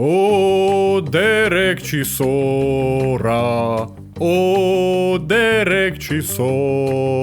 О, Дерек Чісора. О, Дерек Чісора.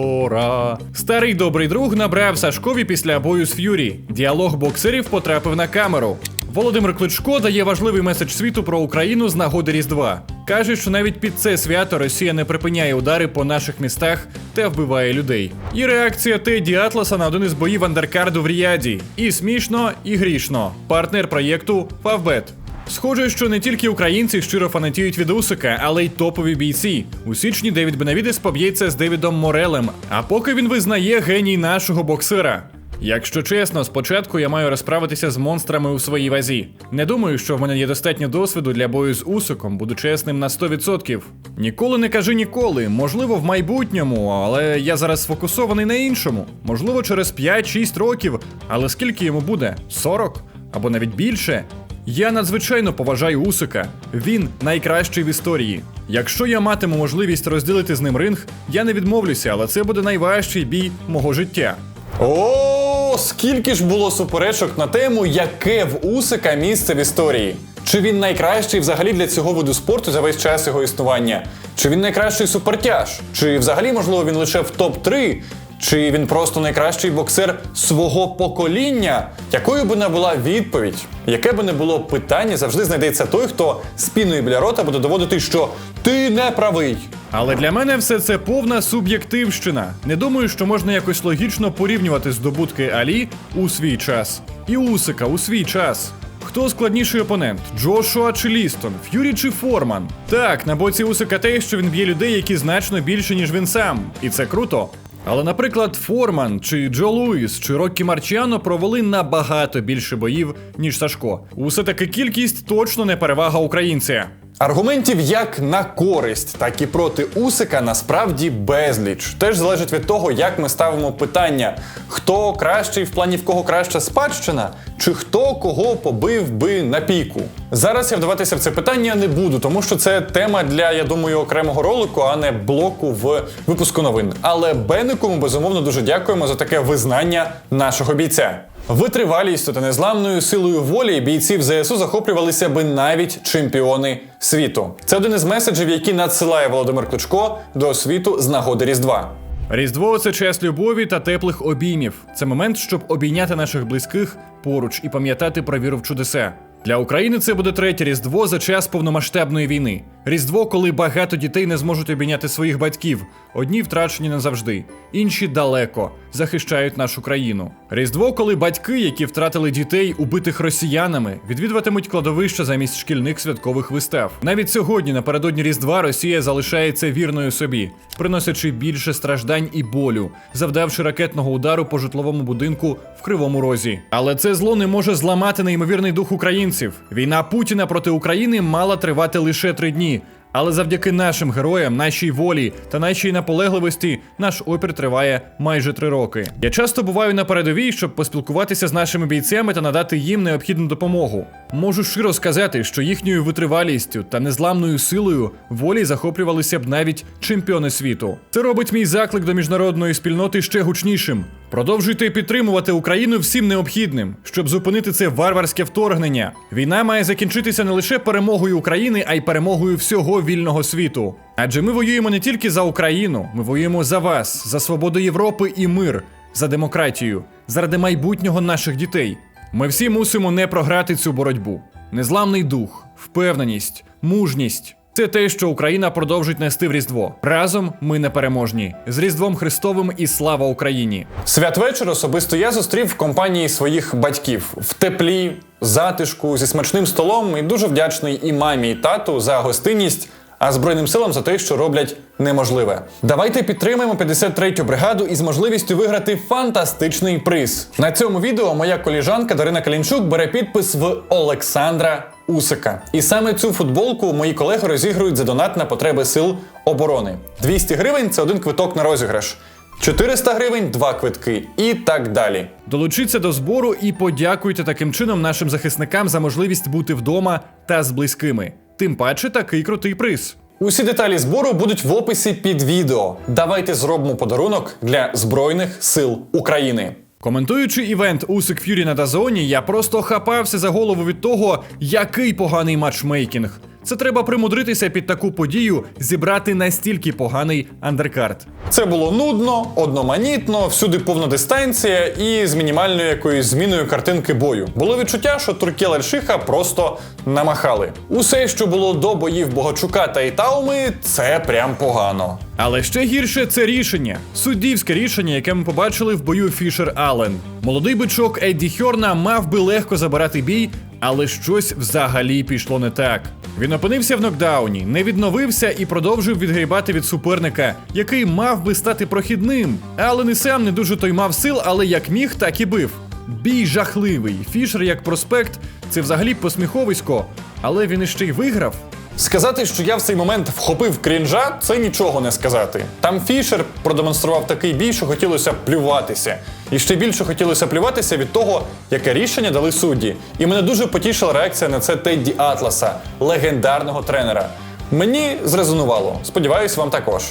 Старий добрий друг набрав Сашкові після бою з Ф'юрі. Діалог боксерів потрапив на камеру. Володимир Кличко дає важливий меседж світу про Україну з нагоди Різдва. Каже, що навіть під це свято Росія не припиняє удари по наших містах та вбиває людей. І реакція Теді Атласа на один із боїв андеркарду в Ріаді. І смішно, і грішно. Партнер проєкту Фавбет. Схоже, що не тільки українці щиро фанатіють від Усика, але й топові бійці. У січні Девід Бенавідес поб'ється з Девідом Морелем, а поки він визнає геній нашого боксера. Якщо чесно, спочатку я маю розправитися з монстрами у своїй вазі. Не думаю, що в мене є достатньо досвіду для бою з Усиком, буду чесним на 100%. Ніколи не кажи ніколи, можливо, в майбутньому, але я зараз сфокусований на іншому. Можливо, через 5-6 років, але скільки йому буде? 40? Або навіть більше? Я надзвичайно поважаю Усика. Він найкращий в історії. Якщо я матиму можливість розділити з ним ринг, я не відмовлюся, але це буде найважчий бій мого життя. О, скільки ж було суперечок на тему, яке в Усика місце в історії. Чи він найкращий взагалі для цього виду спорту за весь час його існування? Чи він найкращий супертяж? Чи взагалі, можливо, він лише в топ-3? Чи він просто найкращий боксер свого покоління? Якою би не була відповідь, яке би не було питання, завжди знайдеться той, хто спіною біля рота буде доводити, що ти не правий. Але для мене все це повна суб'єктивщина. Не думаю, що можна якось логічно порівнювати здобутки Алі у свій час і Усика у свій час. Хто складніший опонент? Джошуа чи Лістон, Ф'юрі чи Форман? Так, на боці Усика те, що він б'є людей, які значно більше, ніж він сам. І це круто. Але, наприклад, Форман чи Джо Луїс чи Роккі Марчіано провели набагато більше боїв, ніж Сашко. Усе таки кількість точно не перевага українця. Аргументів як на користь, так і проти Усика насправді безліч. Теж залежить від того, як ми ставимо питання: хто кращий в плані в кого краща спадщина, чи хто кого побив би на піку. Зараз я вдаватися в це питання не буду, тому що це тема для, я думаю, окремого ролику, а не блоку в випуску новин. Але Бенику ми безумовно дуже дякуємо за таке визнання нашого бійця. Витривалістю та незламною силою волі бійців ЗСУ захоплювалися би навіть чемпіони світу. Це один із меседжів, які надсилає Володимир Кличко до світу з нагоди Різдва. Різдво це час любові та теплих обіймів. Це момент, щоб обійняти наших близьких поруч і пам'ятати про віру в чудеса. Для України це буде третє різдво за час повномасштабної війни. Різдво, коли багато дітей не зможуть обійняти своїх батьків. Одні втрачені назавжди, інші далеко захищають нашу країну. Різдво, коли батьки, які втратили дітей, убитих росіянами, відвідуватимуть кладовища замість шкільних святкових вистав. Навіть сьогодні, напередодні Різдва, Росія залишається вірною собі, приносячи більше страждань і болю, завдавши ракетного удару по житловому будинку в Кривому Розі. Але це зло не може зламати неймовірний дух українців. Війна Путіна проти України мала тривати лише три дні. Але завдяки нашим героям, нашій волі та нашій наполегливості наш опір триває майже три роки. Я часто буваю на передовій, щоб поспілкуватися з нашими бійцями та надати їм необхідну допомогу. Можу щиро сказати, що їхньою витривалістю та незламною силою волі захоплювалися б навіть чемпіони світу. Це робить мій заклик до міжнародної спільноти ще гучнішим. Продовжуйте підтримувати Україну всім необхідним, щоб зупинити це варварське вторгнення. Війна має закінчитися не лише перемогою України, а й перемогою всього вільного світу. Адже ми воюємо не тільки за Україну, ми воюємо за вас, за свободу Європи і мир, за демократію, заради майбутнього наших дітей. Ми всі мусимо не програти цю боротьбу. Незламний дух, впевненість, мужність. Це те, що Україна продовжить нести в Різдво. Разом ми непереможні. З Різдвом Христовим і слава Україні! Святвечір особисто я зустрів в компанії своїх батьків в теплі, затишку, зі смачним столом і дуже вдячний і мамі, і тату за гостинність. А Збройним силам за те, що роблять неможливе. Давайте підтримаємо 53-ю бригаду із можливістю виграти фантастичний приз. На цьому відео моя коліжанка Дарина Калінчук бере підпис в Олександра Усика. І саме цю футболку мої колеги розігрують за донат на потреби сил оборони. 200 гривень це один квиток на розіграш. 400 гривень два квитки і так далі. Долучіться до збору і подякуйте таким чином нашим захисникам за можливість бути вдома та з близькими. Тим паче такий крутий приз. Усі деталі збору будуть в описі під відео. Давайте зробимо подарунок для Збройних сил України. Коментуючи івент Усик Ф'юрі на Дазоні, я просто хапався за голову від того, який поганий матчмейкінг. Це треба примудритися під таку подію зібрати настільки поганий андеркарт. Це було нудно, одноманітно, всюди повна дистанція і з мінімальною якоюсь зміною картинки бою. Було відчуття, що турки Лальшиха просто намахали. Усе, що було до боїв Богачука та Ітауми, це прям погано. Але ще гірше це рішення. Суддівське рішення, яке ми побачили в бою Фішер Аллен. Молодий бичок Едді Хьорна мав би легко забирати бій, але щось взагалі пішло не так. Він опинився в нокдауні, не відновився і продовжив відгрібати від суперника, який мав би стати прохідним. Ален і сам не дуже той мав сил, але як міг, так і бив. Бій жахливий. Фішер як проспект це взагалі посміховисько, але він іще й виграв. Сказати, що я в цей момент вхопив крінжа, це нічого не сказати. Там Фішер продемонстрував такий бій, що хотілося плюватися. І ще більше хотілося плюватися від того, яке рішення дали судді. І мене дуже потішила реакція на це Тедді Атласа, легендарного тренера. Мені зрезонувало. Сподіваюсь, вам також.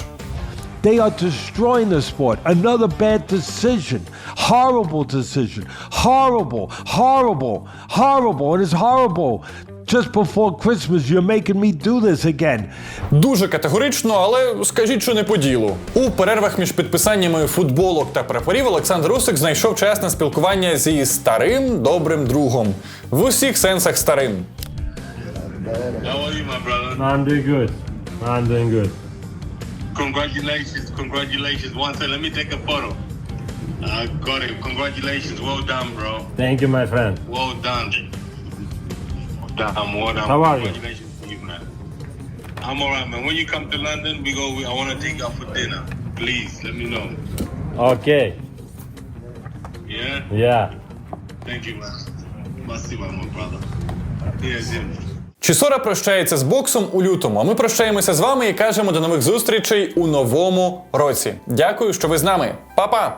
They are destroying the sport. Another bad decision. Horrible decision. Horrible, horrible, horrible. It is horrible. Just before Christmas, you're making me do this again. Дуже категорично, але скажіть, що не по ділу. У перервах між підписаннями футболок та прапорів Олександр Усик знайшов час на спілкування зі старим добрим другом. В усіх сенсах старим. How are you, my brother? I'm doing good. I'm doing good. Congratulations, congratulations. One second, let me take a photo. I got it. Congratulations. Well done, bro. Thank you, my friend. Well done. Damn, well done. How are you? Congratulations to you, man. I'm alright, man. When you come to London, we go. We, I want to take you out for dinner. Please, let me know. Okay. Yeah. Yeah. Thank you, man. Спасибо, my brother. Yes, yeah. Чісора прощається з боксом у лютому. А ми прощаємося з вами і кажемо до нових зустрічей у новому році. Дякую, що ви з нами. Па-па!